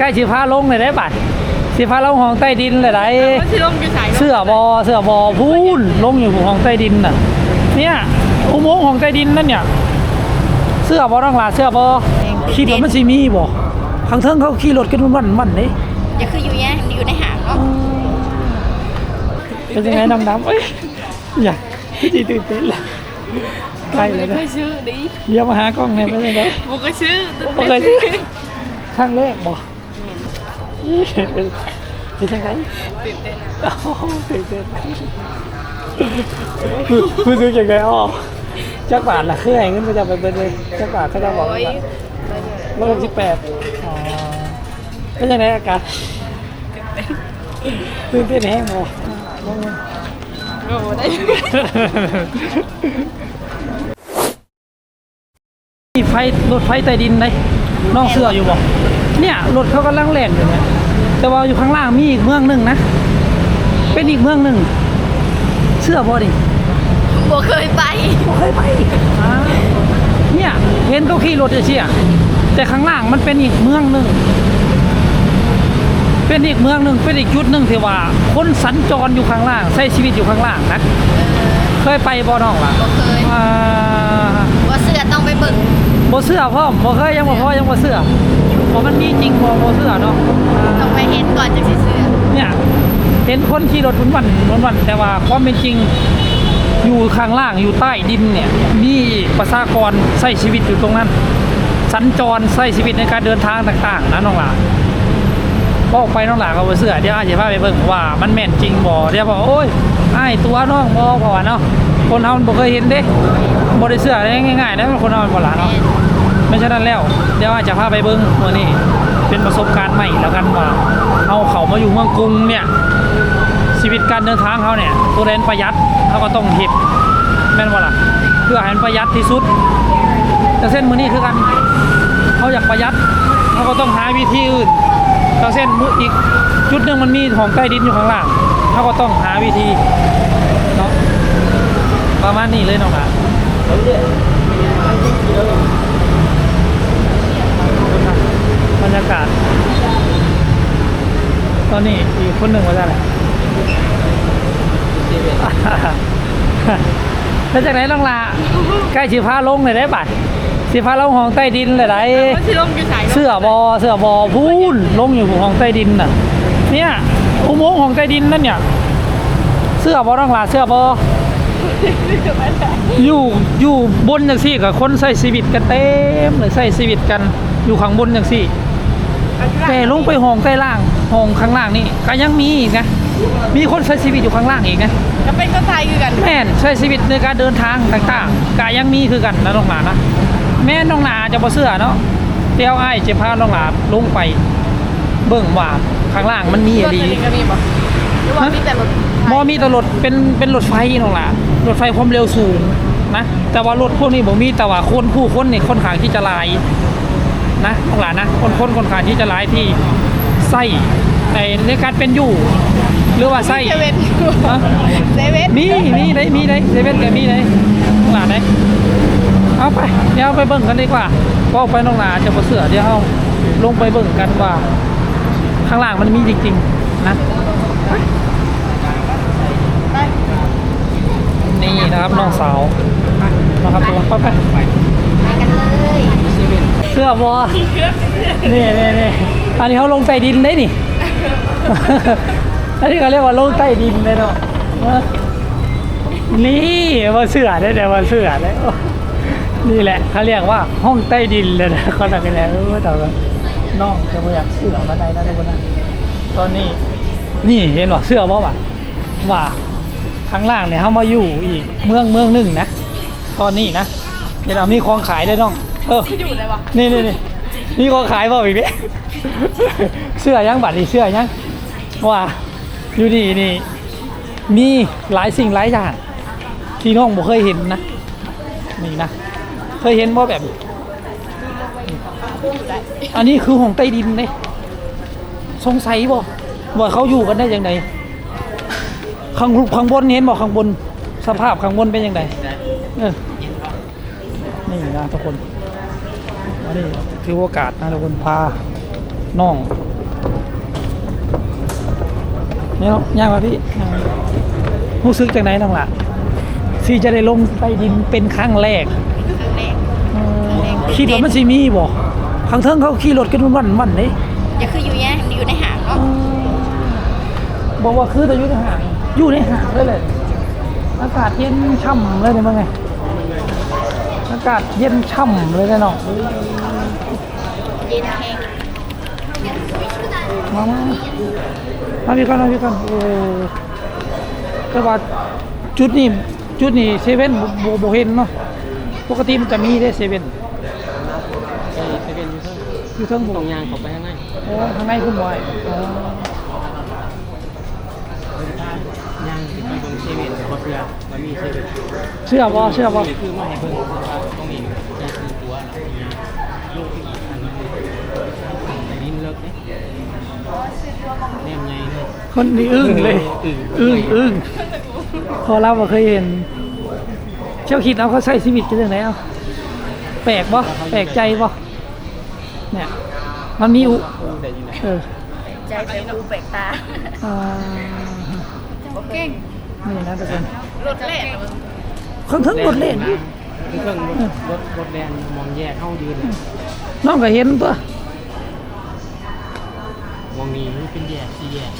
ใกล้สิพาลงเลยได้บัดสิพาลงห้องใต้ดินเลยได้มันสิลงอยู่ไสเสื้อบอเสื้อบอพูนลงอยู่ห้องใต้ดินน่ะเนี่ยอุโมงค์ห้องใต้ดินนั่นเนี่ยเสื้อบอต้องลาเสื้อบอคิดว่ามันสิมีบ่ข้างเทิงเขาขี่รถกันวันวันๆนี่อย่าคืออยู่เนี่ยอยู่ในหางเนาะเป็นยังไงน้ำดำเอ้ยอยากที่ตื่นเต้นเลยใกล้เลยเคนะยซื้อดิเดี๋ยวมาหากล้องในอยไปเลยนะบ่เคยซื้อบ่เคยซื้อครั้งแรกบ่ เป็นเป็นยังไงตื่นเต้นโอ้โหตื่นเต้นคุณซื้อยังไงอ๋อจักบาทละเครื่องเงินก็จะไปเป็นเลยจักบาทเขาจะบอกว่าร้อยสิบแปดอ๋อเป็นยังไงอาการตื่นเต้นแห้งบ่โอ้ได้มีไฟรถไฟใต้ดินไหนน้องเสื้ออยู่บ่เนี่ยรถเขากำลังแล่นอยู่เนี่ย แต่ว่าอยู่ข้างล่างมีอีกเมืองหนึ่งนะ เป็นอีกเมืองหนึ่งเชื่อบ่ดิบ่เคยไปบ่เคยไปอ่าเนี่ยเห็นเขาขี่รถเชี่ยแต่ข้างล่างมันเป็นอีกเมืองหนึ่งเป็นอีกเมืองหนึ่งเป็นอีกจุดหนึ่งที่ว่า คนสัญจรอยู่ข้างล่างใช้ชีวิตอยู่ข้างล่างนะเคยไปบ่น้องล่ะบ่เคยอ่าว่าเสื้อต้องไปเบิ่งบ่เสื้อพ่อมบ่เคยยังบ่พอยังบ่เสื้อ บ่มันมีจริงบ่บ่เสื้อเนาะอ่าต้องไปเห็นก่อนจังสิซื้อเนี่ยเห็นคนขี่รถวันวันวันๆแต่ว่าความเป็นจริงอยู่ข้างล่างอยู่ใต้ดินเนี่ยมีประชากรใช้ชีวิตอยู่ตรงนั้น สัญจรใช้ชีวิตในการเดินทางต่างๆนะน้องหลาบอกไปน้องหลาก็บ่เสื้อเดี๋ยวอาจจะพาไปเบิ่งว่ามันแม่นจริงบ่เดี๋ยวบอกโอ้ยอ้ายตัวน้องบ่เพราะว่าเนาะคนเฮามันบ่เคยเห็นเด้บ่ได้เสื้อได้ง่ายๆนะคนเฮามันบ่ล่ะเนาะ ไม่ฉะนั้นแล้ว เดี๋ยวอาจจะพาไปเบิ้งมื่อนี้เป็นประสบการณ์ใหม่แล้วกันว่าเอาเขามาอยู่เมืองกรุงเนี่ยชีวิตการเดินทางเขาเนี่ยตัวเรนประหยัดเขาก็ต้องเห็บแม่นว่าล่ะเพื่อให้ประหยัดที่สุด แต่เส้นมือนี้คือกันเขาอยากประหยัดเขาก็ต้องหาวิธีอื่นแต่เส้นมืออีกจุดหนึ่งมันมีของใต้ดินอยู่ข้างล่างเขาก็ต้องหาวิธีเนาะประมาณนี้เลยเน้องหลานบ รรยากาศ ตอนนี้อีกคนหนึ่งว่าจะอะไรแล้วจากไหนต้องลาใกล้สิพาลงเลยได้บัดสิพาลงห้องใต้ดินเลยได้มันสิลงอยู่ไสเสื้อบอเสื้อบอพูนลงอยู่ห้องใต้ดินน่ะ เนี่ยอุโมงค์ห้องใต้ดินนั่นเนี่ย เสื้อบอต้องลาเสื้อบออยู่อยู่บนอย่างซี่กับคนใส่ชีวิตกันเต็มเลยใส่ชีวิตกันอยู่ข้างบนอย่างซี่ แต่ลงไปห้องใต้ล่างห้องข้างล่างนี่ก็ยังมีอีกนะมีคนใช้ชีวิตอยู่ข้างล่างอีกนะจะเป็นคนไทยคือกันแม่นใช้ชีวิตในการเดินทางต่างๆก็ยังมีคือกันนะน้องหลานนะแม่นน้องหลาจะบ่เสื้อเนาะเตียวไอ้ายจะพาน้องหลาลงไป เบิ่งว่าข้างล่างมันมีรอะถไรอันนี้ก็มีบ่หรือว่ามีแต่รถมอมีแตรถเป็นเป็นรถไฟน้องหลารถไฟความเร็วสูงนะแต่ว่ารถพวกนี้บ่มีแต่ว่าคนผู้คนนี่ค่อนข้างที่จะหลาย นะน้องหลานนะคนคนค่อนข้างที่จะหลายที่ใส่ในในการเป็นอยู่ หรือว่าใส่เซเว่นฮะเซเว่นมีมีได้มีได้เซเว่นก็มีได้น้องหลานได้เอาไปเดี๋ยวไปเบิ่งกันดีกว่าว่าไปน้องหลานจะบ่เสือเดี๋ยวเอาลงไปเบิ่งกันว่า ข้างล่างมันมีจริงๆนะนี่นะครับน้องสาวนะครับตัวไปไปไปกันเลย เสื้อบอนี่นี่นี่อันนี้เขาลงใต้ดินได้นี่ อันนี้เขาเรียกว่าลงใต้ดินเลยเนาะนี่ว่าเสือได้แต่ว่าเสือได้โอ้นี่แหละเขาเรียกว่าห้องใต้ดินเลยนะเขาทำกันแล้วเออแต่ว่าน้องจะมาอยากเสือมาได้นะทุกคนนะตอนนี้ นี่เห็นว่าเสื้อบ่ว่าว่าข้างล่างเนี่ยเขามาอยู่อีกเมืองเมืองหนึ่งนะ ตอนนี้นะเดี๋ยวเรามีของขายด้วยน้อง เอออยู่เลยวะนี่นี่นี่มีของขายเปล่าอีกเนี่ยเสื้อยังบัตรนี่เสื้อยังว่าอยู่นี่นี่มีหลายสิ่งหลายอย่างที่น้องบ่เคยเห็นนะนี่นะเคยเห็นบ่แบบ อันนี้คือของใต้ดินเลยสงสัยบ่ว่าเขาอยู่กันได้ยังไงข้างข้างบนเห็นบ่ข้างบน สภาพข้างบนเป็นยังไงเออนี่นะทุกคน อันนี้ถือโอกาสนะทุกคนพาน้องเนี่ยย่างมาพี่ย่างมารู้สึกจากไหนน้องล่ะที่จะได้ลงไปดินเป็นครั้งแรกครั้งแรกเออคิดว่ามันสิมีบ่ข้างเทิงเขาขี่รถกันวันวันๆเลยอย่าคืออยู่เนี่ยอยู่ในหางเนาะบอกว่าคือแต่อยู่ในห่างอยู่ในห่างเลยเลยอากาศเย็นช่ำเลยเนี่ยมั้งไงอากาศเย็นช่ำเลยนะน้องเย็นแห้งมามามาพี่ก่อนมาพี่ก่อนโอ้แต่ว่าจุดนี้จุดนี้เซเว่นโบโบเห็นเนาะปกติมันจะมีได้เซเว่นไปไปเป็นยูเซอร์อยู่เทิงบุตรงยางเขาไปข้างในโอ้ข้างในคุณบอยอ๋อยางที่ไปตรง เซเว่นรถเรือมันมีเซเว่นเชื่อบ่เชื่อบ่คือมาให้เพิ่งว่าต้องมีจะซื้อตัวลูกที่อีกอันนึงแต่นี้เลิกเนี่ยแนมไงเลยคนนี้อึ้งเลยอึ้งอึ้งพอเราบ่เคยเห็น เจ้าคิดเอาเขาใช้ชีวิตกันเรื่องไหนเอาแปลกบ่แปลกใจบ่เนี่ยมันมีอุเออใจไปดูแปลกตาอ่าเก่ง นี่นะทุกคนรถแรกเครื่องถึงรถเล่นอยู่เครื่องรถรถแดนมองแยกเข้ายืนน้องก็เห็นตัวมองนี้มันเป็นแยกสี่แยก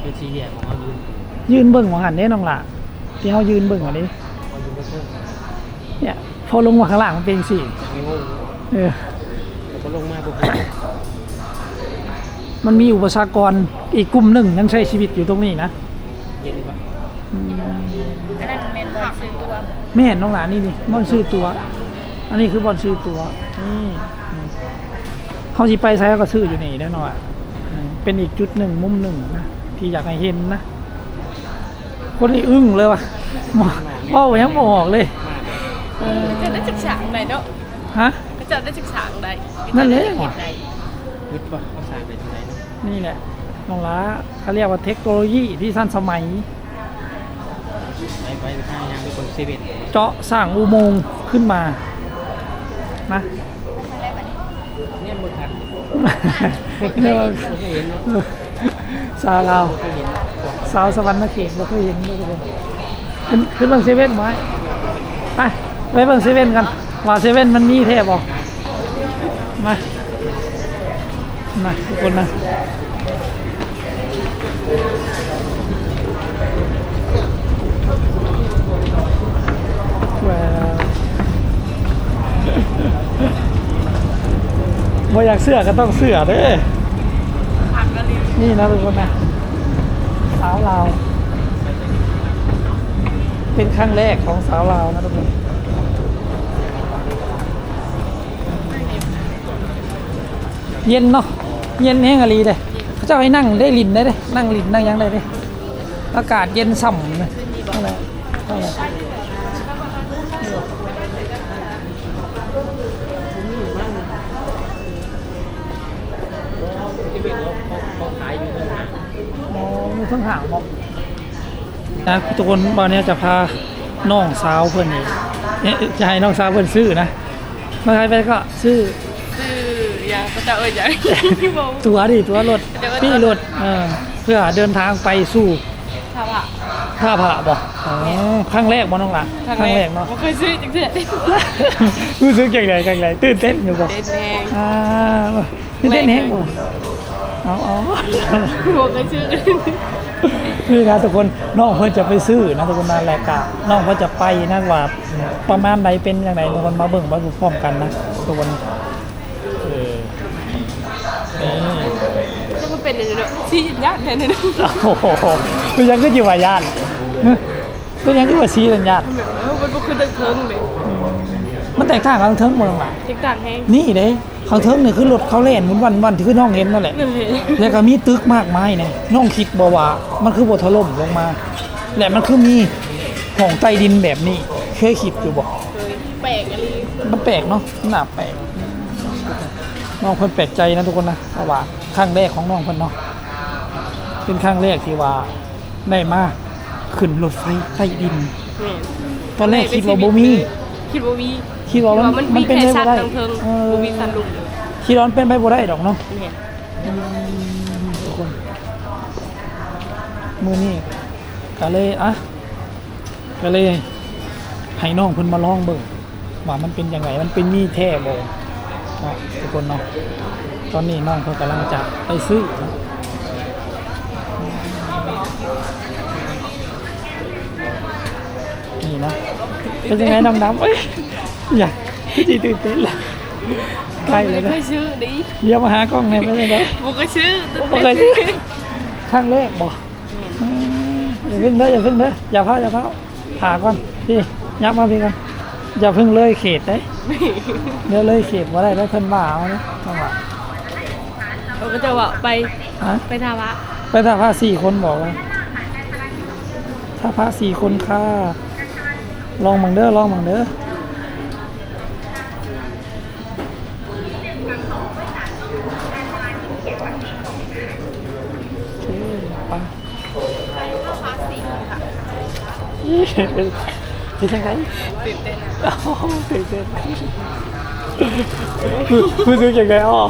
เป็นสี่แยกของเขายืนยืนเบิ่งของหันเด้น้องล่ะที่เฮายืนเบิ่งอันนี้เขายืนก็เพิ่มเนี่ยพอลงมาข้างล่างมันเป็นสิไม่งงเออแล้วก็ลงมาปุ๊บ มันมีอุปสรรคกรอีกกลุ่มหนึ่งยังใช้ชีวิตอยู่ตรงนี้นะเย็นปะอืมอันนั้นแมนบอลซื้อตัวแม่เห็นน้องหลานนี่นี่บอลซื้อตัว อันนี้คือบอลซื้อตัวนี่อืมเขาสิไปใช้ก็ซื้ออยู่นี่แน่นอนอืมเป็นอีกจุดหนึ่งมุมหนึ่งนะที่อยากให้เห็นนะคนนี้อึ้งเลยว่ะมองว่ายังมออกเลยเออจะได้ศึกษาไหนเนาะฮะก็จะได้ศึกษาไหนนั่นแหละยึดปะเขาสร้างไปทางไหนเนี่แหละน้องล้าเขาเรียกว่าเทคโนโลยีที่ทันสมัย ไปไปข้างยางเป็นคนเซเว่นเจาะสร้างอุโมงค์ขึ้นมา นะ เนี่ยมือขัดเรียกว่าไม่เห็นเนาะสาวเราวไม่เห็นสาวสวรรค์เขตเราเคยเห็นด้วยทุกคนขึ้นขึ้นเบิ่งเซเว่นไหมไปไปเบิ่งเซเว่นกันว่าเซเว่นมันมีแทบบอกมา มาทุกคนนะว้าวบ่อยากเสื้อก็ต้องเสื้อเด้นเลยนี่นะทุกคนนะสาวลาวเป็นครั้งแรกของสาวลาวนะทุกคนเย็นเนาะ เย็นแห้งอะลีเลยเขาเจ้าให้นั่งได้ลินได้เลยนั่งลินนั่งยังได้เลยอากาศเย็นส่ำเลยนั่นแหละนั่นแหละเซเว่นเขาเขาเขาขายอยู่ข้างหน้าโอ้มีเครื่องห่างบอกนะทุกคนวันนี้จะพาน้องสาวเพื่อนนี่เนี่ยจะให้น้องสาวเพื่อนซื้อนะมาใครไปก็ซื้อซื้อ ก็จะเอ่ยอย่างที่บอก ตั๋วดิตั๋วรถเดี๋ยวพี่รถเออเพื่อเดินทางไปสู่ถ้าว่าท่าผาบอกอ๋อครั้งแรกบ่น้องหละครั้งแรกเนาะไม่เคยซื้อจริงๆรู้สึกอย่างไรอย่างไรตื่นเต้นอยู่บ่เด็ดแรงอ่าตื่นเต้นแฮงบ่เอาเอาบอกเคยซื้อนี่นะทุกคนน้องเพิ่นจะไปซื้อนะทุกคนนะแลกะน้องเพิ่นจะไปนะว่าประมาณใดเป็นอย่างไรทุกคนมาเบิ่งมาดูพร้อมกันนะทุกคนเออนี่ จะมา เป็นอะไรเนาะที่ญาติแทนเนี่ยโอ้โหคือยังก็อยู่ว่าญาติก็ยังก็ว่าซีเป็นญาติแบบเออมันบ่คือตึกเทิงเลยมันแตกต่างกันเทิงหมดหรอติ๊กต่างแห้งนี่เด้เขาเทิงเนี่ยคือรถเขาเล่นเหมือนวันวันที่คือน้องเห็นนั่นแหละนั่นเลยแล้วก็มีตึกมากมายเนี่ยน้องคิดบ่ว่ามันคือบถล่มลงมาและมันคือมีห้องใต้ดินแบบนี้ เคยคิดอยู่บ่เคยแปลกอะไรมันแปลกเนาะมันน่าแปลก น้องเพิ่นแปลกใจนะทุกคนนะเพราะว่าครั้งแรกของน้องเพิ่นเนาะเป็นครั้งแรกที่ว่าได้มาขึ้นรถไฟใต้ดินตอนแรกคิดว่าบ่มี คิดว่ามีคิดว่ามันมันมันมีเป็นแค่ได้สับ่ตว์ได้ทางเทิงเออ บ่มีสัตว์ลุกคิดขี่ร้อนเป็นไปบ่ได้ดอกเนาะเนี่ยทุกคนมือนี้ก็เลยอะก็เลยให้น้องเพิ่นมาลองเบิ่งว่ามันเป็นยังไงมันเป็นมีแท้บ่เนาะทุกคนเนาะตอนนี้น้องเขากำลังจะไปซื้อเนาะนี่เนาะเป็นยังไงน้องน้ำเอ้ยอยากที่ดีตื่นเต้นละใกล้เลยไม่นะเคยซื้อดิเดี๋ยวมาหากล้องเนี่ยไม่ได้เลยบุก็ซื้อบ่เคยซื้อครั้งแรกบอกอืมอย่าเพิ่งเด้ออย่าเพิ่งเด้ออย่าพลาดอย่าพลาดถาก่อนพี่ยับมาพี่กัน อย่าเพิ่งเลยเขตได้เดี๋ยวเลยเขตว่าได้ได้เพิ่นบ่าเอาเนี่ยจังหวะเราก็จะว่าไปฮะไปทาวะไปถ้าพระสี่คนบอกว่าถ้าพระสี่คนค่าลองมังเด้อลองมังเด้อโอเคไป เป็นยังไงตื่นเต้นโอ้โหตื่นเต้นรู้สึกยังไงอ๋อ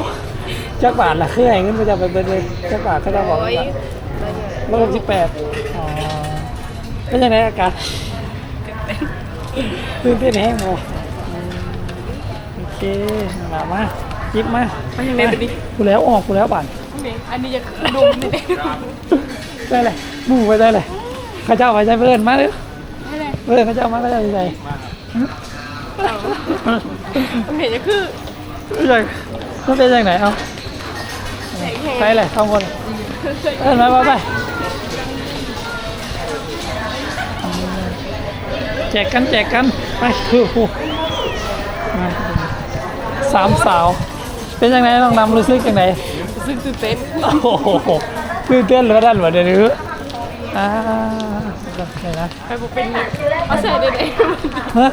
จักบาทละเครื่องเงินมันจะไปเป็นเลยจักบาทเขาจะบอกโอ้ว่ายร้อยหกสิบแปดอ๋อเป็นยังไงอาการตื่นเต้นแห้งบ่อืมโอเคมามาหยิบมามันยังไงไปดิกูแล้วออกกูแล้วบาทอันนี้จะดมนี่ได้เลยหมู่ไปได้เลยข้าเจ้าไปใจเพื่อนมาเลยไม่ เลยเพื่อนข้าเจ้ามาก็ได้ใจมันเห็นจะคือใจมันเป็นยังไงเอาแข็งแข็งไปเลยสองคนเออไปไปไปแจกกันแจกกันไปคือผู้มาสามสาว เป็นยังไงน้องดำรู้สึกยังไงซึ่งตื่นเต้นโอ้โหตื่นเต้นเหรือด้านหัวเดี๋ยวนี้อ่า ไหนนะไปบุเป็นเอาใส่ได้ไหนฮะ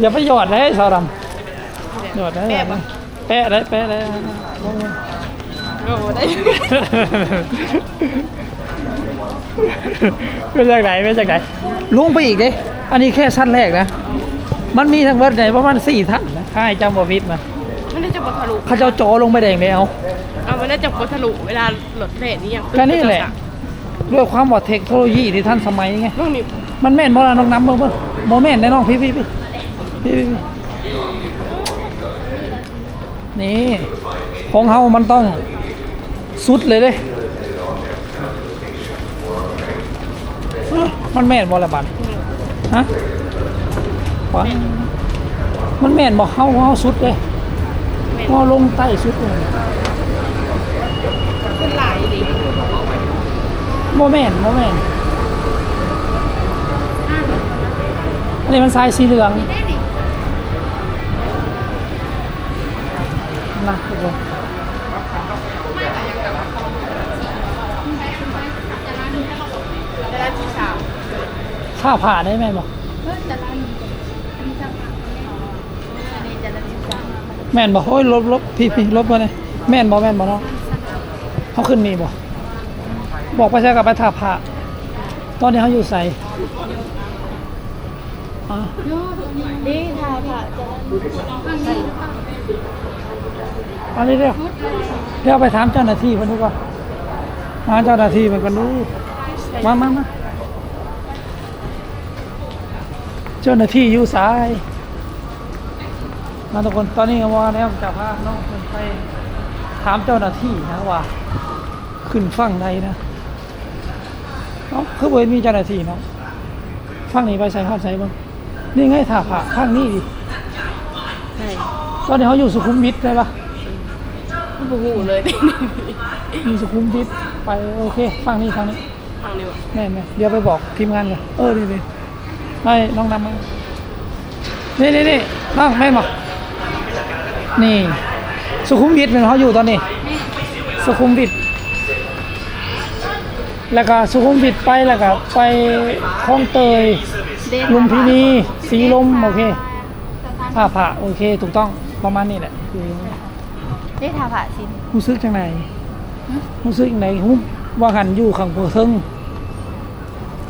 อย่าไปหยอดเลยสาวดำหยอดได้หยอดได้แปะได้แปะได้โอ้ได้เป็นจากไหนเป็นจากไหนลุงไปอีกดิอันนี้แค่ชั้นแรกนะ มันมีทั้งเบิดไหนประมาณสี่ท่านนะค่ายจำบวิทย์มามันน่าจะบททะลุเขาจะเอาจอลงไปแดงเลยเอาเอามันน่าจะบททะลุเวลาหลดเลทนี่ยังก็นี่แหละ ด้วยความว่าเทคโนโลยีที่ท่านสมัยไงน้องนี่มันแม่นบ่ล่ะน้องน้ำเบิ่งเบิ่งโมแม่นแน่น้องพี่พี่พี่พี่พี่พี่นี่ของเฮามันต้องสุดเลยเด้เอ้อมันแม่นบ่ละบัดฮะวะมันแม่นบ่เฮาเฮาสุดเลยเฮาลงใต้สุดเลย ขึ้นหลายดิ โมแม่นโมแม่นอันนี้มันสายสีเหลืองนะทุกคนแต่าข้าวผ่าได้ไหมบอกแม่นบอกโอ้ยลบลบพี่พี่ลบมาเลยแม่นบอกแม่นบอกเนาะเขาขึ้นนี่บอก บอกไปใช่กับไปถาผ่าตอนนี้เขาอยู่ใส่อะนี่ทาผ่าจะอันนี้เดี๋ยวเดี๋ยวไปถามเจ้าหน้าที่มันดูก่อนมาเจ้าหน้าที่มันกันดูมามามาเจ้าหน้าที่อยู่สายมาทุกคนตอนนี้ก็ว่าแล้วจะพาน้องขึ้นไปถามเจ้าหน้าที่นะว่า ขึ้นฝั่งใดนะ เนาะคือบ่เห็นมีเจ้าหน้าที่เนาะฝั่งนี้ไปใส่ฮอดใส่บ้างนี่ไงถ่าผ่าข้างนี้ดิใช่ตอนนี้เขาอยู่สุขุมวิทได้ปะไม่บูเลยมีสุขุมวิทไปโอเคฟังนี่ฟังนี้ฟังดีกว่าแม่แม่เดี๋ยวไปบอกทีมงานกันเออนี่นี่ให้น้องนำมานี่นี่นี่น้องแม่นบอกนี่ สุขุมวิทเป็นเขาอยู่ตอนนี้ สุขุมวิท แล้วก็สุขุมวิทไปแล้วก็ไปคลองเตยลุมพินีสีลมโอเคผ้าผ่าโอเคถูกต้องประมาณนี้แหละคือได้ทาผ่าสินรู้สึกจังไหนรู้สึกจังไหนหุ้มว่าหันอยู่ข้างเทิง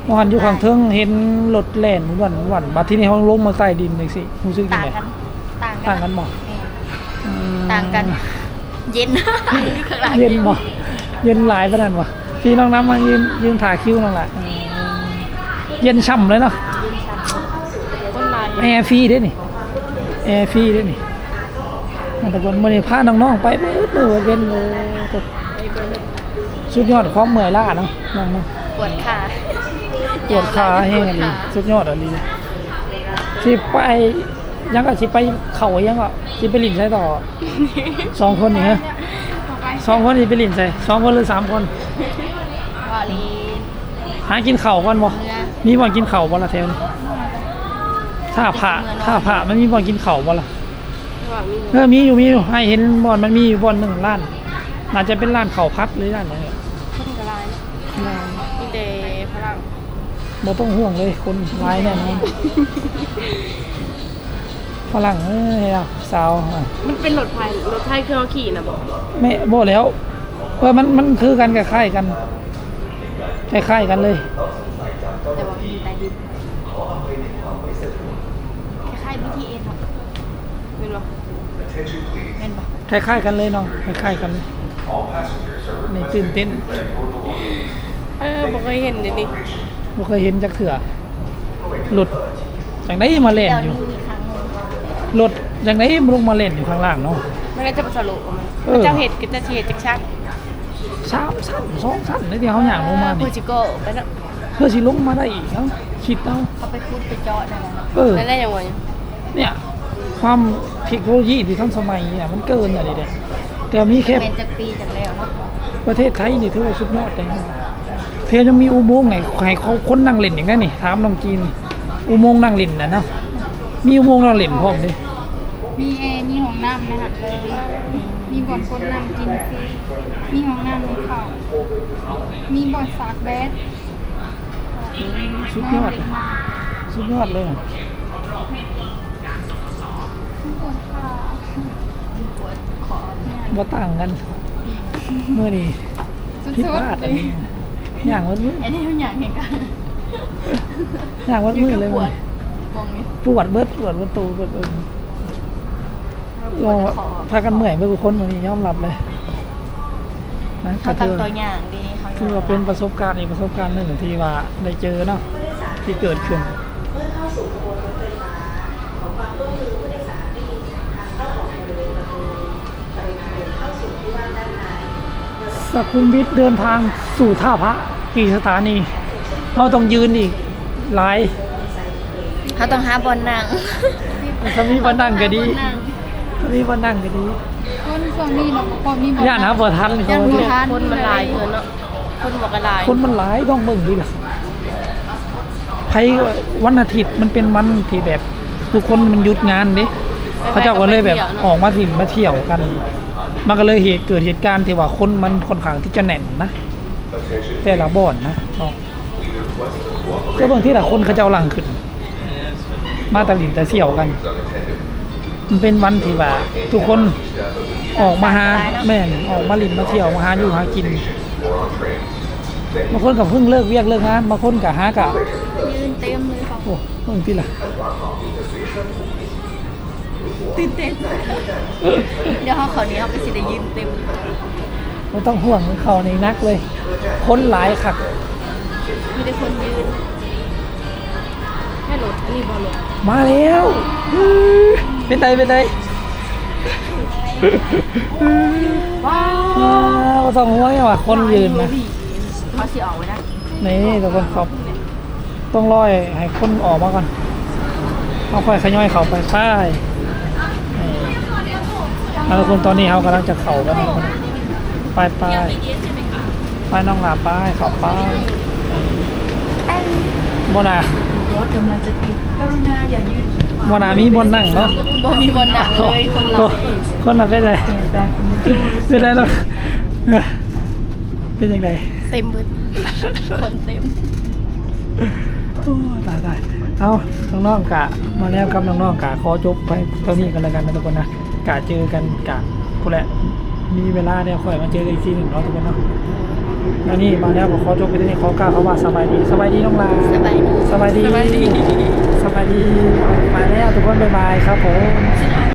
ว่าหันอยู่ข้างเทิงเห็นรถแล่นหวันหวันบัดที่นี่เขาลงมาใต้ดินเลยสิรู้สึกจังต่างไหนกันต่างกันต่างกันบ่แม่อืมต่างต่างกัน เย็นอยู่ข้างหลังเย็นบ่เย็นหลายปานนั้นบ่ พี่น้องน้ำมายืนยืนถ่ายคิวนั่นแหละอืมเย็นช่ำเลยเนาะคนลายแอร์ฟรีเด้นี่แอร์ฟรีเด้นี่อันตะกนมื้อนี้พาน้องๆไปเบิดเลยเว้นเลยสุดยอดความเมื่อยล้าเนาะน้องๆปวดขาปวดขาแห้งอันนี้สุดยอดอันนี้สิไปยังก็สิไปเข่ายังก็สิไปหลินใส่ต่อสองคนนี่ฮะสองคนสิไปหลินใส่สองคนหรือสามคนวาลี หากินเข่าวก่อนบ่เนื้อมีบ่อนกินเข่าวบ่ละแถวนี้ถ้าผ่าถ้าผ่ามันมีบ่อนกินเข่าวบ่ละว่ามีเออมีอยู่มีอยู่ให้เห็นบ่อนมันมีอยู่บ่อนหนึ่งร้านน่าจะเป็นร้านเข่าวพัดหรือร้านไหนเนี่ยคนกระลายร้านมีแต่พลังบ่ต้องห่วงเลยคนร้ายแน่นอนฝรั่งเอ้ยอะสาวอะมันเป็นรถไฟรถไฟเครื่องเอาขี่นะบอกไม่โบแล้วเออมันมันคือกันกับค่ายกัน คล้ายๆกันเลย แต่ว่ามีใต้ดินคล้ายๆ BTS เนาะเป็นบ่แม่นบ่คล้ายๆกันเลยน้องคล้ายๆกันเลยนี่ตื่นเต้นเออบ่เคยเห็นเดี๋ยวนี้บ่เคยเห็นจักเถื่อหลุดจากไหนมาเล่นเดี๋ยวอยู่นี้มีครั้งหนึงหลุดจากไหนมาลงมาเล่นอยู่ข้างล่างเนาะไม่ได้จะไปสรุปมันเออเจ้าเห็ดก็จะเห็ดจักชัก สามสั้นสองสั้นเลยที่เขาอย่างลงมาโพนี่จิโก้ไปเนาะเพื่อสิลงมาได้อีกเอ้าคิดเอาเขาไปพูดไปเจาะนั่นแหละเนาะเออแล้วได้ยังไงเนี่ยความเทคโนโลยีที่ทันสมัยเนี่ยมันเกินอะไรเด้แต่มีแค่เป็นจากปีจากแล้วเนาะประเทศไทยนี่ถือว่าสุดยอดเลยเพียงยังมีอุโมงค์ไหนใครเขาคนนั่งเล่นอย่างนั้นนี่ถามน้องจีนอุโมงค์นั่งเล่นนะเนาะมีอุโมงค์นั่งเล่นพร้อมดิมีแอร์มีห้องน้ำนะคะ มีบ่อนคนน้ำกินฟรีมีห้องน้ำมีข้าวมีบ่อนสากแบดสุดยอด สุดยอดเลยปวดขาว่าต่างกัน เมื่อนี้สุผิดดพลาดๆเลอันยนี้อย่างวัดมืออันนี้ทุกอย่างเห็นกันอย่างวัดมือเลยปวมัดนมองนี้ปวดเบิดปวดประตูปวดเอิญ ลองพากันเมื่อยเมื่อคนวันนี้ยอมรับเลยนะเขาก็ถือทำตัวอย่างดีเขาคือว่าเป็นประสบการณ์อีกประสบการณ์หนึ่งที่ว่าได้เจอเนาะที่เกิดขึ้นสกุมวิทเดินทางสู่ท่าพระกี่สถานีเราต้องยืนอีกหลายเขาต้องหาบอลนั่งถ้ามีวันนั่งก็ดี ถ้ามีวันนั่งก็ดีคนส่วนนี้เราก็พอมีบ่อนย่านหาบ่ทันเขาว่าเนี่ยคนมันลายเกินเนาะคนบอกกันลายคนมันหลายต้องเบิ่งดีล่ะไผวันอาทิตย์มันเป็นวันที่แบบ ทุกคนมันหยุดงานเด้เขาเจ้าก็เลยแบบออกมาถิ่นมาเที่ยวกัน มันก็เลยเหตุเกิดเหตุการณ์ที่ว่าคนมันค่อนข้างที่จะแน่นนะแต่ละบ่อนนะเนาะก็เบางที่ละคนเขาเจ้าหลังขึ้น มาตะลินแต่เสี่ยวกัน มันเป็นวันที่ว่าทุกคนออกมาหาแม่นออกมาลินมาเที่ยวมาหาอยู่หากินบางคนกับเพิ่งเลิกเวียกเลิกงานบางคนกับหากะยืนเต็มเลยค่ะโอ้เบิ่งที่ละตื่นเต้นเดี๋ยวเขาขอนี้เขาไปสิได้ยืนเต็มไม่ต้องห่วงเขาในนักเลย คนหลายขักมีแต่คนยืนแค่รถอันนี้บอลรถมาแล้ว เป็นไงเป็นไงว้าวสองหัวเนี่ยว่ะคนยืนนะเขาสิออกไว้นะนี่ทุกคนครับต้องรอยให้คนออกมาก่อนเอาค่อยขย่อยเขาไปใช่แล้วทุกคนตอนนี้เขากำลังจะเข่ากันนะไปไปไปน้องหลาไปเขาไปโมนา รถกำลังจะติดกรุณาอย่ายืน โมนามีบนนั่งเนาะบ่มีบอลนั่งเลยคนเราโอ้คนหลับได้เลยเป็นไรหรอกเป็นยังไงเต็มเบิดคนเต็มโอ้ตายตายเอาน้องๆกะ มาแล้วครับน้องๆกะขอจบไปเท่านี้กันแล้วกันนะทุกคนนะกะเจอกันกะกูแหละมีเวลาเนี่ยค่อยมาเจอกันอีกทีหนึ่งเนาะทุกคนเนาะ แล้วนี่มาแล้วก็ขอจบไปที่นี่ขอกล่าวคำว่าสบายดีสบายดีน้องลาสบายดีสบายดีสบายดีสบายดีไปแล้วทุกคนบ๊ายบายครับผม